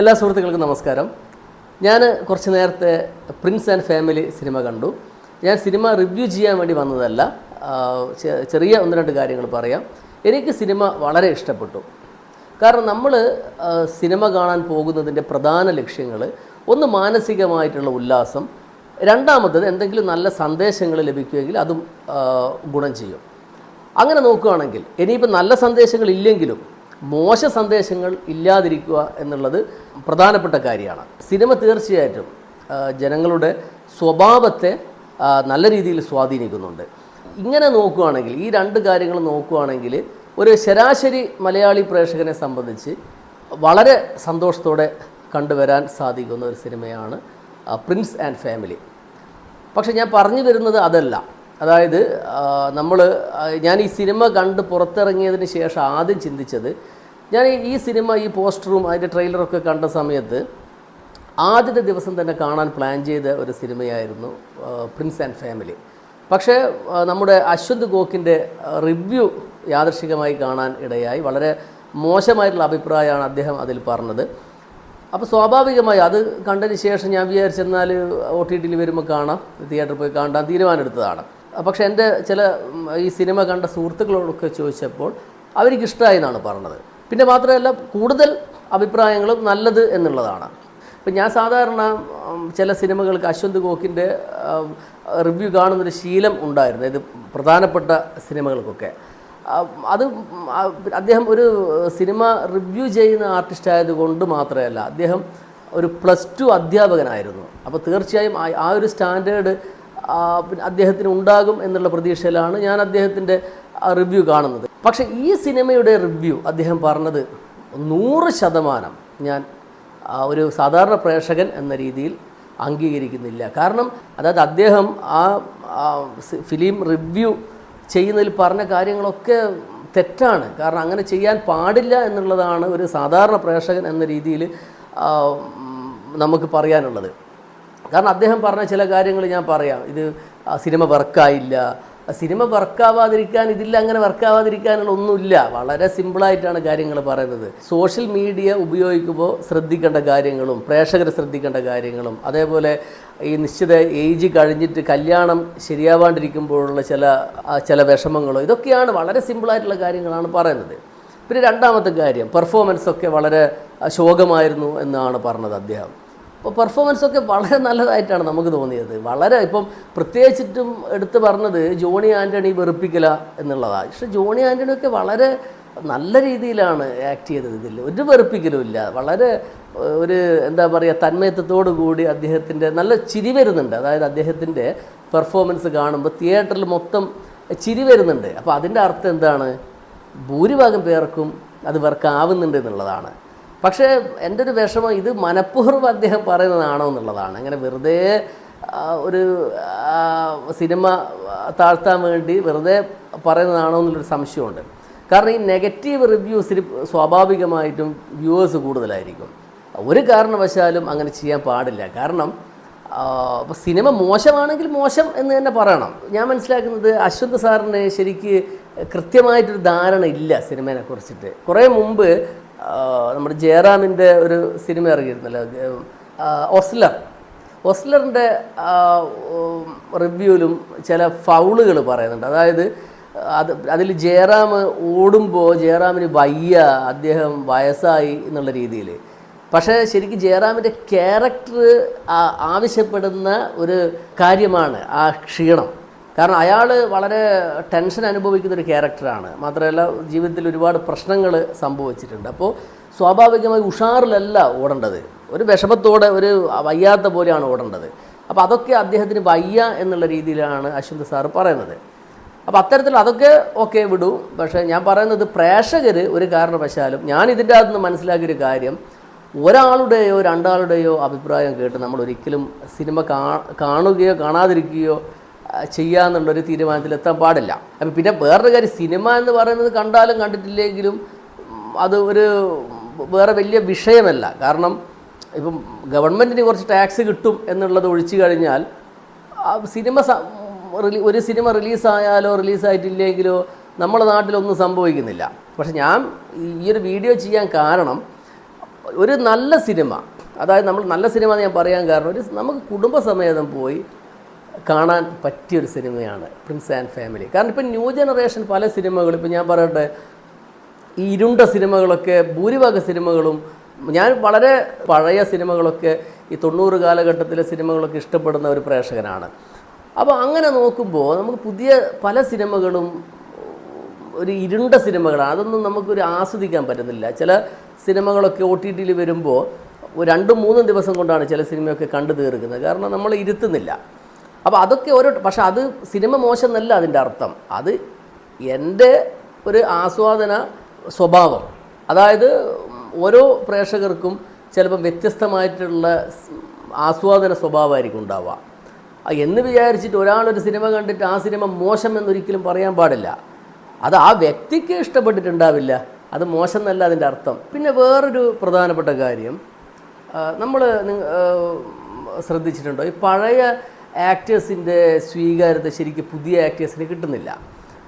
എല്ലാ സുഹൃത്തുക്കൾക്കും നമസ്കാരം. ഞാൻ കുറച്ച് നേരത്തെ പ്രിൻസ് ആൻഡ് ഫാമിലി സിനിമ കണ്ടു. ഞാൻ സിനിമ റിവ്യൂ ചെയ്യാൻ വേണ്ടി വന്നതല്ല. ചെറിയ ഒന്ന് രണ്ട് കാര്യങ്ങൾ പറയാം. എനിക്ക് സിനിമ വളരെ ഇഷ്ടപ്പെട്ടു. കാരണം നമ്മൾ സിനിമ കാണാൻ പോകുന്നതിന്റെ പ്രധാന ലക്ഷ്യങ്ങൾ ഒന്ന് മാനസികമായിട്ടുള്ള ഉല്ലാസം രണ്ടാമത്തത് എന്തെങ്കിലും നല്ല സന്ദേശങ്ങൾ ലഭിക്കുമെങ്കിൽ അതും ഗുണം ചെയ്യും. അങ്ങനെ നോക്കുകയാണെങ്കിൽ ഇനിയിപ്പോൾ നല്ല സന്ദേശങ്ങൾ ഇല്ലെങ്കിലും മോശ സന്ദേശങ്ങൾ ഇല്ലാതിരിക്കുക എന്നുള്ളത് പ്രധാനപ്പെട്ട കാര്യമാണ്. സിനിമ തീർച്ചയായിട്ടും ജനങ്ങളുടെ സ്വഭാവത്തെ നല്ല രീതിയിൽ സ്വാധീനിക്കുന്നുണ്ട്. ഇങ്ങനെ നോക്കുകയാണെങ്കിൽ ഈ രണ്ട് കാര്യങ്ങൾ നോക്കുകയാണെങ്കിൽ ഒരു ശരാശരി മലയാളി പ്രേക്ഷകനെ സംബന്ധിച്ച് വളരെ സന്തോഷത്തോടെ കണ്ടുവരാൻ സാധിക്കുന്ന ഒരു സിനിമയാണ് പ്രിൻസ് ആൻഡ് ഫാമിലി പക്ഷെ ഞാൻ പറഞ്ഞു വരുന്നത് അതല്ല. അതായത് നമ്മൾ ഞാൻ ഈ സിനിമ കണ്ട് പുറത്തിറങ്ങിയതിന് ശേഷം ആദ്യം ചിന്തിച്ചത് ഞാൻ ഈ- സിനിമ ഈ പോസ്റ്ററും അതിന്റെ ട്രെയിലറൊക്കെ കണ്ട സമയത്ത് ആദ്യത്തെ ദിവസം തന്നെ കാണാൻ പ്ലാൻ ചെയ്ത ഒരു സിനിമയായിരുന്നു പ്രിൻസ് ആൻഡ് ഫാമിലി പക്ഷേ നമ്മുടെ അശ്വന്ത് ഗോക്കിന്റെ റിവ്യൂ യാദർശികമായി കാണാൻ ഇടയായി. വളരെ മോശമായിട്ടുള്ള അഭിപ്രായമാണ് അദ്ദേഹം അതിൽ പറഞ്ഞത്. അപ്പോൾ സ്വാഭാവികമായി അത് കണ്ടതിന് ശേഷം ഞാൻ വിചാരിച്ചെന്നാൽ ഒ ടി ടിയിൽ വരുമ്പോൾ കാണാം തിയേറ്ററിൽ പോയി കാണാൻ തീരുമാനമെടുത്തതാണ്. പക്ഷേ എന്റെ ചില ഈ സിനിമ കണ്ട സുഹൃത്തുക്കളോടൊക്കെ ചോദിച്ചപ്പോൾ അവർക്ക് ഇഷ്ടമായി എന്നാണ് പറഞ്ഞത്. പിന്നെ മാത്രമല്ല കൂടുതൽ അഭിപ്രായങ്ങളും നല്ലത് എന്നുള്ളതാണ്. ഇപ്പം ഞാൻ സാധാരണ ചില സിനിമകൾക്ക് അശ്വന്ത് ഗോക്കിന്റെ റിവ്യൂ കാണുന്നൊരു ശീലം ഉണ്ടായിരുന്നു. ഇത് പ്രധാനപ്പെട്ട സിനിമകൾക്കൊക്കെ. അത് അദ്ദേഹം ഒരു സിനിമ റിവ്യൂ ചെയ്യുന്ന ആർട്ടിസ്റ്റ് ആയതുകൊണ്ട് മാത്രമല്ല അദ്ദേഹം ഒരു പ്ലസ് ടു അധ്യാപകനായിരുന്നു. അപ്പോൾ തീർച്ചയായും ആ ഒരു സ്റ്റാൻഡേർഡ് അദ്ദേഹത്തിന് ഉണ്ടാകും എന്നുള്ള പ്രതീക്ഷയിലാണ് ഞാൻ അദ്ദേഹത്തിന്റെ റിവ്യൂ കാണുന്നത്. പക്ഷേ ഈ സിനിമയുടെ റിവ്യൂ അദ്ദേഹം പറഞ്ഞത് നൂറ് ശതമാനം ഞാൻ ഒരു സാധാരണ പ്രേക്ഷകൻ എന്ന രീതിയിൽ അംഗീകരിക്കുന്നില്ല. കാരണം അതായത് അദ്ദേഹം ആ ഫിലിം റിവ്യൂ ചെയ്യുന്നതിൽ പറഞ്ഞ കാര്യങ്ങളൊക്കെ തെറ്റാണ്. കാരണം അങ്ങനെ ചെയ്യാൻ പാടില്ല എന്നുള്ളതാണ് ഒരു സാധാരണ പ്രേക്ഷകൻ എന്ന രീതിയിൽ നമുക്ക് പറയാനുള്ളത്. കാരണം അദ്ദേഹം പറഞ്ഞ ചില കാര്യങ്ങൾ ഞാൻ പറയാം. ഇത് സിനിമ വർക്കായില്ല. സിനിമ വർക്കാവാതിരിക്കാൻ ഇതിൽ അങ്ങനെ വർക്കാവാതിരിക്കാനുള്ള ഒന്നുമില്ല. വളരെ സിമ്പിളായിട്ടാണ് കാര്യങ്ങൾ പറയുന്നത്. സോഷ്യൽ മീഡിയ ഉപയോഗിക്കുമ്പോൾ ശ്രദ്ധിക്കേണ്ട കാര്യങ്ങളും പ്രേക്ഷകർ ശ്രദ്ധിക്കേണ്ട കാര്യങ്ങളും അതേപോലെ ഈ നിശ്ചിത ഏജ് കഴിഞ്ഞിട്ട് കല്യാണം ശരിയാവാണ്ടിരിക്കുമ്പോഴുള്ള ചില ചില വിഷമങ്ങളോ ഇതൊക്കെയാണ് വളരെ സിമ്പിളായിട്ടുള്ള കാര്യങ്ങളാണ് പറയുന്നത്. പിന്നെ രണ്ടാമത്തെ കാര്യം പെർഫോമൻസ് ഒക്കെ വളരെ ശോകമായിരുന്നു എന്നാണ് പറഞ്ഞത് അദ്ദേഹം. അപ്പോൾ പെർഫോമൻസ് ഒക്കെ വളരെ നല്ലതായിട്ടാണ് നമുക്ക് തോന്നിയത്. വളരെ ഇപ്പം പ്രത്യേകിച്ചിട്ടും എടുത്തു പറഞ്ഞത് ജോണി ആന്റണി വെറുപ്പിക്കല എന്നുള്ളതാണ് പക്ഷേ ജോണി ആന്റണിയൊക്കെ വളരെ നല്ല രീതിയിലാണ് ആക്ട് ചെയ്തത് ഇതിൽ ഒരു വെറുപ്പിക്കലുമില്ല വളരെ ഒരു എന്താ പറയുക തന്മയത്വത്തോടു കൂടി അദ്ദേഹത്തിന്റെ നല്ല ചിരി വരുന്നുണ്ട്. അതായത് അദ്ദേഹത്തിന്റെ പെർഫോമൻസ് കാണുമ്പോൾ തിയേറ്ററിൽ മൊത്തം ചിരി വരുന്നുണ്ട്. അപ്പോൾ അതിന്റെ അർത്ഥം എന്താണ്? ഭൂരിഭാഗം പേർക്കും അത് വർക്കാവുന്നുണ്ട് എന്നുള്ളതാണ്. പക്ഷേ എന്റെ ഒരു വിഷമം ഇത് മനഃപൂർവം അദ്ദേഹം പറയുന്നതാണോ എന്നുള്ളതാണ്. അങ്ങനെ വെറുതെ ഒരു സിനിമ താഴ്ത്താൻ വേണ്ടി വെറുതെ പറയുന്നതാണോ എന്നുള്ളൊരു സംശയമുണ്ട്. കാരണം ഈ നെഗറ്റീവ് റിവ്യൂസിൽ സ്വാഭാവികമായിട്ടും വ്യൂവേഴ്സ് കൂടുതലായിരിക്കും. ഒരു കാരണവശാലും അങ്ങനെ ചെയ്യാൻ പാടില്ല. കാരണം അപ്പോൾ സിനിമ മോശമാണെങ്കിൽ മോശം എന്ന് തന്നെ പറയണം. ഞാൻ മനസ്സിലാക്കുന്നത് അശ്വന്ത് സാറിന് ശരിക്ക് കൃത്യമായിട്ടൊരു ധാരണ ഇല്ല സിനിമയെ കുറിച്ചിട്ട്. കുറേ മുമ്പ് നമ്മുടെ ജയറാമിന്റെ ഒരു സിനിമ ഇറങ്ങിയിരുന്നല്ലോ ഒസ്ലർ ഒസ്ലറിന്റെ റിവ്യൂവിലും ചില ഫൗളുകൾ പറയുന്നുണ്ട്. അതായത് അത് അതിൽ ജയറാം ഓടുമ്പോൾ ജയറാമിന് വയ്യ അദ്ദേഹം വയസ്സായി എന്നുള്ള രീതിയിൽ പക്ഷേ ശരിക്കും ജയറാമിന്റെ ക്യാരക്ടർ ആവശ്യപ്പെടുന്ന ഒരു കാര്യമാണ് ആ ക്ഷീണം. കാരണം അയാൾ വളരെ ടെൻഷൻ അനുഭവിക്കുന്ന ഒരു ക്യാരക്ടറാണ്. മാത്രമല്ല ജീവിതത്തിൽ ഒരുപാട് പ്രശ്നങ്ങൾ സംഭവിച്ചിട്ടുണ്ട്. അപ്പോൾ സ്വാഭാവികമായി ഉഷാറിലല്ല ഓടേണ്ടത്. ഒരു വിഷമത്തോടെ ഒരു വയ്യാത്ത പോലെയാണ് ഓടേണ്ടത്. അപ്പോൾ അതൊക്കെ അദ്ദേഹത്തിന് വയ്യ എന്നുള്ള രീതിയിലാണ് അശ്വന്ത് സാർ പറയുന്നത്. അപ്പോൾ അത്തരത്തിൽ അതൊക്കെ ഓക്കെ വിടൂ. പക്ഷേ ഞാൻ പറയുന്നത് പ്രേക്ഷകർ ഒരു കാരണവശാലും ഞാൻ ഇതിന്റെ അകത്ത് നിന്ന് മനസ്സിലാക്കിയൊരു കാര്യം ഒരാളുടെയോ രണ്ടാളുടെയോ അഭിപ്രായം കേട്ട് നമ്മൾ ഒരിക്കലും സിനിമ കാണുകയോ കാണാതിരിക്കുകയോ ചെയ്യാന്നുള്ളൊരു തീരുമാനത്തിൽ എത്താൻ പാടില്ല. അപ്പം പിന്നെ വേറൊരു കാര്യം സിനിമ എന്ന് പറയുന്നത് കണ്ടാലും കണ്ടിട്ടില്ലെങ്കിലും അത് ഒരു വേറെ വലിയ വിഷയമല്ല. കാരണം ഇപ്പം ഗവൺമെന്റിന് കുറച്ച് ടാക്സ് കിട്ടും എന്നുള്ളത് ഒഴിച്ചു കഴിഞ്ഞാൽ സിനിമ ഒരു സിനിമ റിലീസായാലോ റിലീസായിട്ടില്ലെങ്കിലോ നമ്മുടെ നാട്ടിലൊന്നും സംഭവിക്കുന്നില്ല. പക്ഷെ ഞാൻ ഈ ഒരു വീഡിയോ ചെയ്യാൻ കാരണം ഒരു നല്ല സിനിമ അതായത് നമ്മൾ നല്ല സിനിമ എന്ന് ഞാൻ പറയാൻ കാരണം ഒരു നമുക്ക് കുടുംബസമേതം പോയി കാണാൻ പറ്റിയൊരു സിനിമയാണ് പ്രിൻസ് ആൻഡ് ഫാമിലി കാരണം ഇപ്പം ന്യൂ ജനറേഷൻ പല സിനിമകളും ഇപ്പം ഞാൻ പറയട്ടെ ഈ ഇരുണ്ട സിനിമകളൊക്കെ ഭൂരിഭാഗ സിനിമകളും ഞാൻ വളരെ പഴയ സിനിമകളൊക്കെ ഈ തൊണ്ണൂറ് കാലഘട്ടത്തിലെ സിനിമകളൊക്കെ ഇഷ്ടപ്പെടുന്ന ഒരു പ്രേക്ഷകനാണ്. അപ്പോൾ അങ്ങനെ നോക്കുമ്പോൾ നമുക്ക് പുതിയ പല സിനിമകളും ഒരു ഇരുണ്ട സിനിമകളാണ്. അതൊന്നും നമുക്കൊരു ആസ്വദിക്കാൻ പറ്റുന്നില്ല. ചില സിനിമകളൊക്കെ ഒ ടി ടിയിൽ വരുമ്പോൾ രണ്ടും മൂന്നും ദിവസം കൊണ്ടാണ് ചില സിനിമയൊക്കെ കണ്ടു തീർക്കുന്നത്. കാരണം നമ്മൾ ഇരുത്തുന്നില്ല. അപ്പോൾ അതൊക്കെ ഓരോ പക്ഷെ അത് സിനിമ മോശം എന്നല്ല അതിന്റെ അർത്ഥം. അത് എന്റെ ഒരു ആസ്വാദന സ്വഭാവം. അതായത് ഓരോ പ്രേക്ഷകർക്കും ചിലപ്പം വ്യത്യസ്തമായിട്ടുള്ള ആസ്വാദന സ്വഭാവമായിരിക്കും ഉണ്ടാവുക. എന്ന് വിചാരിച്ചിട്ട് ഒരാളൊരു സിനിമ കണ്ടിട്ട് ആ സിനിമ മോശം എന്നൊരിക്കലും പറയാൻ പാടില്ല. അത് ആ വ്യക്തിക്ക് ഇഷ്ടപ്പെട്ടിട്ടുണ്ടാവില്ല. അത് മോശം എന്നല്ല അതിന്റെ അർത്ഥം. പിന്നെ വേറൊരു പ്രധാനപ്പെട്ട കാര്യം നമ്മൾ ശ്രദ്ധിച്ചിട്ടുണ്ടോ? ഈ പഴയ ആക്ടേഴ്സിന്റെ സ്വീകാര്യത ശരിക്കും പുതിയ ആക്ടേഴ്സിന് കിട്ടുന്നില്ല.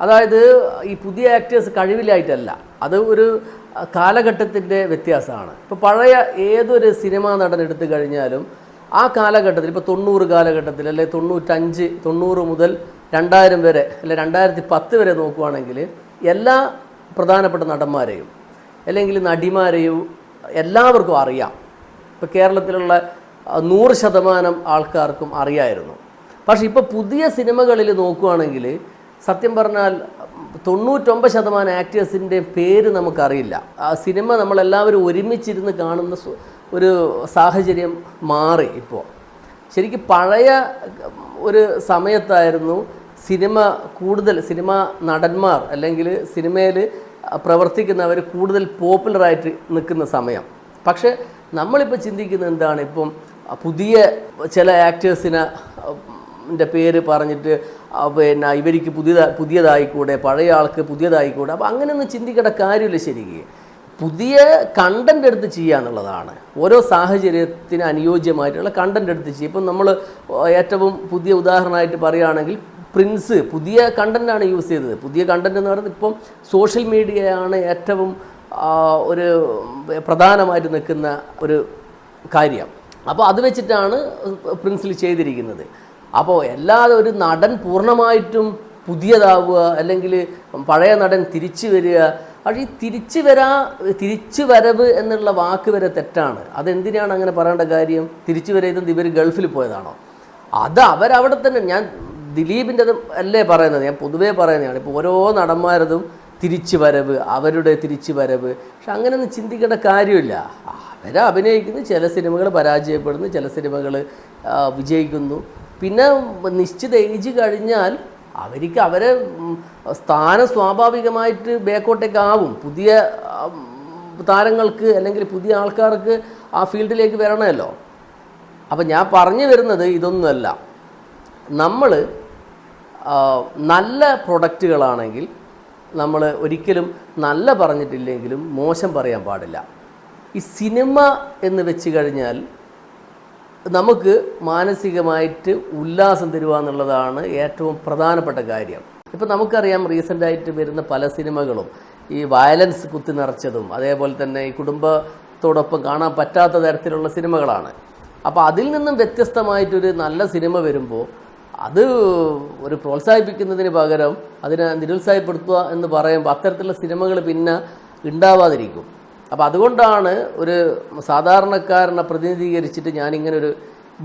അതായത് ഈ പുതിയ ആക്ടേഴ്സ് കഴിവിലായിട്ടല്ല. അത് ഒരു കാലഘട്ടത്തിന്റെ വ്യത്യാസമാണ്. ഇപ്പോൾ പഴയ ഏതൊരു സിനിമാ നടൻ എടുത്തു കഴിഞ്ഞാലും ആ കാലഘട്ടത്തിൽ ഇപ്പോൾ തൊണ്ണൂറ് കാലഘട്ടത്തിൽ അല്ലെ തൊണ്ണൂറ്റഞ്ച് തൊണ്ണൂറ് മുതൽ രണ്ടായിരം വരെ അല്ലെ രണ്ടായിരത്തി പത്ത് വരെ നോക്കുവാണെങ്കിൽ എല്ലാ പ്രധാനപ്പെട്ട നടന്മാരെയും അല്ലെങ്കിൽ നടിമാരെയും എല്ലാവർക്കും അറിയാം. ഇപ്പോൾ കേരളത്തിലുള്ള നൂറ് ശതമാനം ആൾക്കാർക്കും അറിയായിരുന്നു. പക്ഷേ ഇപ്പോൾ പുതിയ സിനിമകളിൽ നോക്കുകയാണെങ്കിൽ സത്യം പറഞ്ഞാൽ തൊണ്ണൂറ്റൊമ്പത് ശതമാനം ആക്ടേഴ്സിന്റെ പേര് നമുക്കറിയില്ല. ആ സിനിമ നമ്മളെല്ലാവരും ഒരുമിച്ചിരുന്ന് കാണുന്ന ഒരു സാഹചര്യം മാറി ഇപ്പോൾ ശരിക്കും പഴയ ഒരു സമയത്തായിരുന്നു സിനിമ കൂടുതൽ സിനിമ നടന്മാർ അല്ലെങ്കിൽ സിനിമയിൽ പ്രവർത്തിക്കുന്നവർ കൂടുതൽ പോപ്പുലറായിട്ട് നിൽക്കുന്ന സമയം. പക്ഷേ നമ്മളിപ്പോൾ ചിന്തിക്കുന്നത് എന്താണ്? ഇപ്പം പുതിയ ചില ആക്ടേഴ്സിനെ പേര് പറഞ്ഞിട്ട് പിന്നെ ഇവർക്ക് പുതിയ പുതിയതായിക്കൂടെ പഴയ ആൾക്ക് പുതിയതായിക്കൂടെ അപ്പോൾ അങ്ങനെയൊന്നും ചിന്തിക്കേണ്ട കാര്യമില്ല ശരിക്ക്. പുതിയ കണ്ടന്റ് എടുത്ത് ചെയ്യുക എന്നുള്ളതാണ്. ഓരോ സാഹചര്യത്തിന് അനുയോജ്യമായിട്ടുള്ള കണ്ടന്റ് എടുത്ത് ചെയ്യുക. ഇപ്പം നമ്മൾ ഏറ്റവും പുതിയ ഉദാഹരണമായിട്ട് പറയുകയാണെങ്കിൽ പ്രിൻസ് പുതിയ കണ്ടന്റാണ് യൂസ് ചെയ്തത്. പുതിയ കണ്ടന്റ് എന്ന് പറയുന്നത് ഇപ്പം സോഷ്യൽ മീഡിയയാണ് ഏറ്റവും ഒരു പ്രധാനമായിട്ട് നിൽക്കുന്ന ഒരു കാര്യം. അപ്പോൾ അത് വെച്ചിട്ടാണ് പ്രിൻസിൽ ചെയ്തിരിക്കുന്നത്. അപ്പോൾ എല്ലാതെ ഒരു നടൻ പൂർണമായിട്ടും പുതിയതാവുക അല്ലെങ്കിൽ പഴയ നടൻ തിരിച്ചു വരിക. പക്ഷേ ഈ തിരിച്ചു വരാ തിരിച്ചു വരവ് എന്നുള്ള വാക്ക് വരെ തെറ്റാണ്. അതെന്തിനാണ് അങ്ങനെ പറയേണ്ട കാര്യം? തിരിച്ചു വരയതെന്ന് ഇവർ ഗൾഫിൽ പോയതാണോ? അത് അവരവിടെ തന്നെ ഞാൻ ദിലീപിന്റെ അല്ലേ പറയുന്നത്? ഞാൻ പൊതുവേ പറയുന്നതാണ് ഇപ്പോൾ ഓരോ നടന്മാരതും തിരിച്ചു വരവ് അവരുടെ തിരിച്ചു വരവ്. പക്ഷെ അങ്ങനെയൊന്നും ചിന്തിക്കേണ്ട കാര്യമില്ല. അവർ അഭിനയിക്കുന്നു. ചില സിനിമകൾ പരാജയപ്പെടുന്നു ചില സിനിമകൾ വിജയിക്കുന്നു. പിന്നെ നിശ്ചിത ഏജ് കഴിഞ്ഞാൽ അവർക്ക് അവരെ സ്ഥാനം സ്വാഭാവികമായിട്ട് ബേക്കോട്ടേക്ക് ആവും പുതിയ താരങ്ങൾക്ക് അല്ലെങ്കിൽ പുതിയ ആൾക്കാർക്ക് ആ ഫീൽഡിലേക്ക് വരണമല്ലോ. അപ്പം ഞാൻ പറഞ്ഞു വരുന്നത് ഇതൊന്നുമല്ല. നമ്മൾ നല്ല പ്രൊഡക്റ്റുകളാണെങ്കിൽ നമ്മൾ ഒരിക്കലും നല്ല പറഞ്ഞിട്ടില്ലെങ്കിലും മോശം പറയാൻ പാടില്ല. ഈ സിനിമ എന്ന് വെച്ച് കഴിഞ്ഞാൽ നമുക്ക് മാനസികമായിട്ട് ഉല്ലാസം തരുക എന്നുള്ളതാണ് ഏറ്റവും പ്രധാനപ്പെട്ട കാര്യം. ഇപ്പം നമുക്കറിയാം റീസെന്റായിട്ട് വരുന്ന പല സിനിമകളും ഈ വയലൻസ് കുത്തി നിറച്ചതും അതേപോലെ തന്നെ ഈ കുടുംബത്തോടൊപ്പം കാണാൻ പറ്റാത്ത തരത്തിലുള്ള സിനിമകളാണ്. അപ്പോൾ അതിൽ നിന്നും വ്യത്യസ്തമായിട്ടൊരു നല്ല സിനിമ വരുമ്പോൾ അത് ഒരു പ്രോത്സാഹിപ്പിക്കുന്നതിന് പകരം അതിനെ നിരുത്സാഹപ്പെടുത്തുക എന്ന് പറയുമ്പോൾ അത്തരത്തിലുള്ള സിനിമകൾ പിന്നെ ഉണ്ടാവാതിരിക്കും. അപ്പോൾ അതുകൊണ്ടാണ് ഒരു സാധാരണക്കാരനെ പ്രതിനിധീകരിച്ചിട്ട് ഞാനിങ്ങനെ ഒരു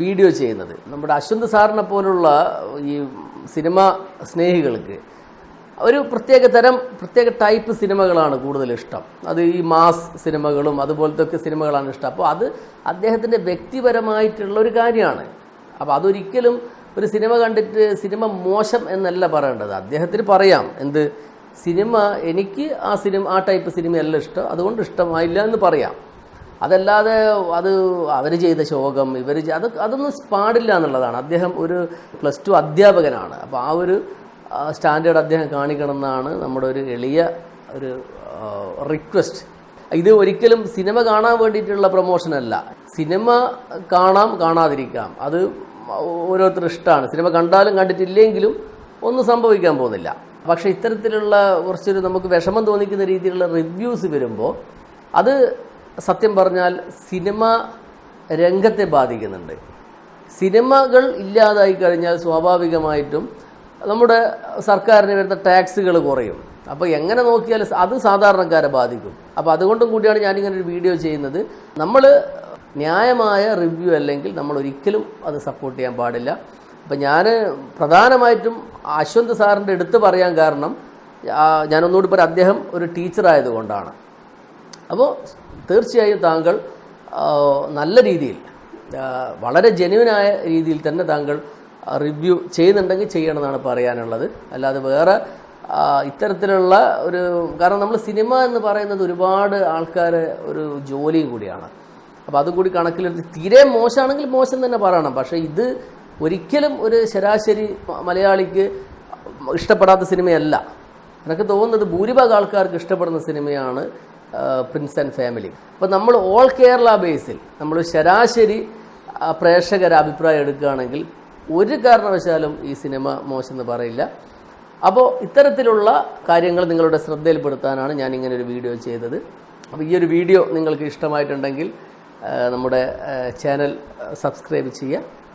വീഡിയോ ചെയ്യുന്നത്. നമ്മുടെ അശ്വന്ത് സാറിനെ പോലുള്ള ഈ സിനിമ സ്നേഹികൾക്ക് ഒരു പ്രത്യേക തരം പ്രത്യേക ടൈപ്പ് സിനിമകളാണ് കൂടുതൽ ഇഷ്ടം. അത് ഈ മാസ് സിനിമകളും അതുപോലത്തെ ഒക്കെ സിനിമകളാണ് ഇഷ്ടം. അപ്പോൾ അത് അദ്ദേഹത്തിന്റെ വ്യക്തിപരമായിട്ടുള്ള ഒരു കാര്യമാണ്. അപ്പോൾ അതൊരിക്കലും ഒരു സിനിമ കണ്ടിട്ട് സിനിമ മോശം എന്നല്ല പറയേണ്ടത്. അദ്ദേഹത്തിന് പറയാം എന്ത് സിനിമ എനിക്ക് ആ സിനിമ ആ ടൈപ്പ് സിനിമയല്ല ഇഷ്ടം. അതുകൊണ്ട് ഇഷ്ടമായില്ല എന്ന് പറയാം. അതല്ലാതെ അത് അവർ ചെയ്ത ശോകം ഇവർ അത് അതൊന്നും പാടില്ല എന്നുള്ളതാണ്. അദ്ദേഹം ഒരു പ്ലസ് ടു അധ്യാപകനാണ്. അപ്പോൾ ആ ഒരു സ്റ്റാൻഡേർഡ് അദ്ദേഹം കാണിക്കണം എന്നാണ് നമ്മുടെ ഒരു എളിയ ഒരു റിക്വസ്റ്റ്. ഇത് ഒരിക്കലും സിനിമ കാണാൻ വേണ്ടിയിട്ടുള്ള പ്രൊമോഷനല്ല സിനിമ കാണാം കാണാതിരിക്കാം. അത് ഓരോരുത്തർ ഇഷ്ടമാണ്. സിനിമ കണ്ടാലും കണ്ടിട്ടില്ലെങ്കിലും ഒന്നും സംഭവിക്കാൻ പോകുന്നില്ല. പക്ഷേ ഇത്തരത്തിലുള്ള കുറച്ചൊരു നമുക്ക് വിഷമം തോന്നിക്കുന്ന രീതിയിലുള്ള റിവ്യൂസ് വരുമ്പോൾ അത് സത്യം പറഞ്ഞാൽ സിനിമ രംഗത്തെ ബാധിക്കുന്നുണ്ട്. സിനിമകൾ ഇല്ലാതായി കഴിഞ്ഞാൽ സ്വാഭാവികമായിട്ടും നമ്മുടെ സർക്കാരിന് വരുന്ന ടാക്സുകൾ കുറയും. അപ്പോൾ എങ്ങനെ നോക്കിയാൽ അത് സാധാരണക്കാരെ ബാധിക്കും. അപ്പോൾ അതുകൊണ്ടും കൂടിയാണ് ഞാനിങ്ങനെ ഒരു വീഡിയോ ചെയ്യുന്നത്. നമ്മൾ ന്യായമായ റിവ്യൂ അല്ലെങ്കിൽ നമ്മൾ ഒരിക്കലും അത് സപ്പോർട്ട് ചെയ്യാൻ പാടില്ല. അപ്പം ഞാൻ പ്രധാനമായിട്ടും അശ്വന്ത് സാറിന്റെ എടുത്ത് പറയാൻ കാരണം ഞാനൊന്നുകൂടി പറയാം അദ്ദേഹം ഒരു ടീച്ചറായതുകൊണ്ടാണ് അപ്പോൾ തീർച്ചയായും താങ്കൾ നല്ല രീതിയിൽ വളരെ ജെന്യുവനായ രീതിയിൽ തന്നെ താങ്കൾ റിവ്യൂ ചെയ്യുന്നുണ്ടെങ്കിൽ ചെയ്യണമെന്നാണ് പറയാനുള്ളത്. അല്ലാതെ വേറെ ഇത്തരത്തിലുള്ള ഒരു കാരണം നമ്മൾ സിനിമ എന്ന് പറയുന്നത് ഒരുപാട് ആൾക്കാർ ഒരു ജോലിയും കൂടിയാണ്. അപ്പോൾ അതും കൂടി കണക്കിലെടുത്ത് തീരെ മോശമാണെങ്കിൽ മോശം തന്നെ പറയണം. പക്ഷേ ഇത് ഒരിക്കലും ഒരു ശരാശരി മലയാളിക്ക് ഇഷ്ടപ്പെടാത്ത സിനിമയല്ല. എനിക്ക് തോന്നുന്നത് ഭൂരിഭാഗം ആൾക്കാർക്ക് ഇഷ്ടപ്പെടുന്ന സിനിമയാണ് പ്രിൻസ് ആൻഡ് ഫാമിലി അപ്പോൾ നമ്മൾ ഓൾ കേരള ബേസിൽ നമ്മൾ ശരാശരി പ്രേക്ഷകരെ അഭിപ്രായം എടുക്കുകയാണെങ്കിൽ ഒരു കാരണവശാലും ഈ സിനിമ മോശമെന്ന് പറയില്ല. അപ്പോൾ ഇത്തരത്തിലുള്ള കാര്യങ്ങൾ നിങ്ങളുടെ ശ്രദ്ധയിൽപ്പെടുത്താനാണ് ഞാൻ ഇങ്ങനെ ഒരു വീഡിയോ ചെയ്തത്. അപ്പോൾ ഈ ഒരു വീഡിയോ നിങ്ങൾക്ക് ഇഷ്ടമായിട്ടുണ്ടെങ്കിൽ നമ്മുടെ ചാനൽ സബ്സ്ക്രൈബ് ചെയ്യുക.